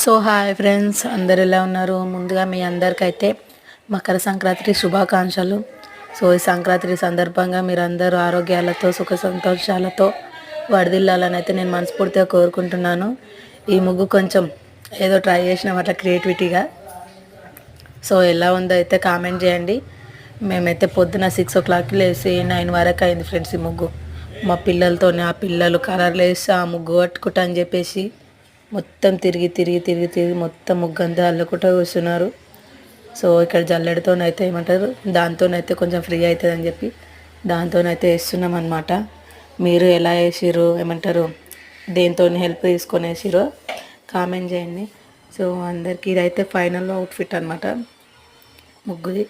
So hi friends అందరు ఎలా ఉన్నారు? ముందుగా మీ అందరికైతే మకర సంక్రాంతి శుభాకాంక్షలు. సో ఈ సంక్రాంతి సందర్భంగా మీరందరూ ఆరోగ్యాలతో సుఖ సంతోషాలతో వడిదిల్లాలని అయితే నేను మనస్ఫూర్తిగా కోరుకుంటున్నాను. ఈ ముగ్గు కొంచెం ఏదో ట్రై చేసినాం అట్లా క్రియేటివిటీగా. సో ఎలా ఉందో అయితే కామెంట్ చేయండి. మేమైతే పొద్దున సిక్స్ ఓ క్లాక్కి లేసి నైన్ వరకు అయింది ఫ్రెండ్స్ ఈ ముగ్గు. మా పిల్లలతోనే ఆ పిల్లలు కలర్లు వేసి ఆ ముగ్గు కట్టుకుంటా అని చెప్పేసి మొత్తం తిరిగి తిరిగి తిరిగి తిరిగి మొత్తం ముగ్గు అంతా అల్లుకుంటూ కూర్చున్నారు. సో ఇక్కడ జల్లెడతోనైతే ఏమంటారు దాంతోనైతే కొంచెం ఫ్రీ అవుతుంది అని చెప్పి దాంతోనైతే వేస్తున్నాం అనమాట మీరు ఎలా వేసారు ఏమంటారు దేంతో హెల్ప్ తీసుకొని వేసిరో కామెంట్ చేయండి. సో అందరికీ ఇదైతే ఫైనల్ అవుట్ఫిట్ అనమాట ముగ్గుది.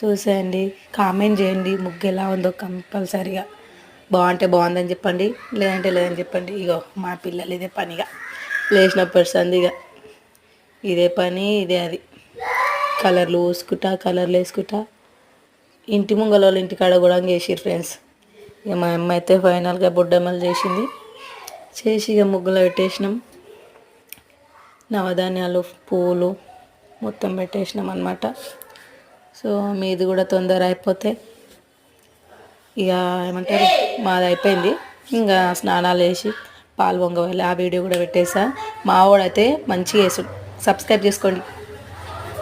చూసేయండి కామెంట్ చేయండి ముగ్గు ఎలా ఉందో కంపల్సరీగా. బాగుంటే బాగుందని చెప్పండి లేదంటే లేదని చెప్పండి. ఇగో మా పిల్లలు ఇదే పనిగా. లేచినప్పటి సంది ఇక ఇదే పని ఇదే అది. కలర్లు పోసుకుంటా కలర్లు వేసుకుంటా. ఇంటి ముంగల వాళ్ళ ఇంటికాడ కూడా చేసిరు ఫ్రెండ్స్. ఇక మా అమ్మ అయితే ఫైనల్గా బొడ్డమ్మలు చేసింది. చేసి ఇక ముగ్గులో పెట్టేసినాం. నవధాన్యాలు పూలు మొత్తం పెట్టేసినాం అనమాట సో మీది కూడా తొందర అయిపోతే ఇక ఏమంటారు? మాది అయిపోయింది. ఇంకా స్నానాలు వేసి పాలు పొంగవాలి ఆ వీడియో కూడా పెట్టేసా. మా వాడైతే మంచిగా వేసు సబ్స్క్రైబ్ చేసుకోండి.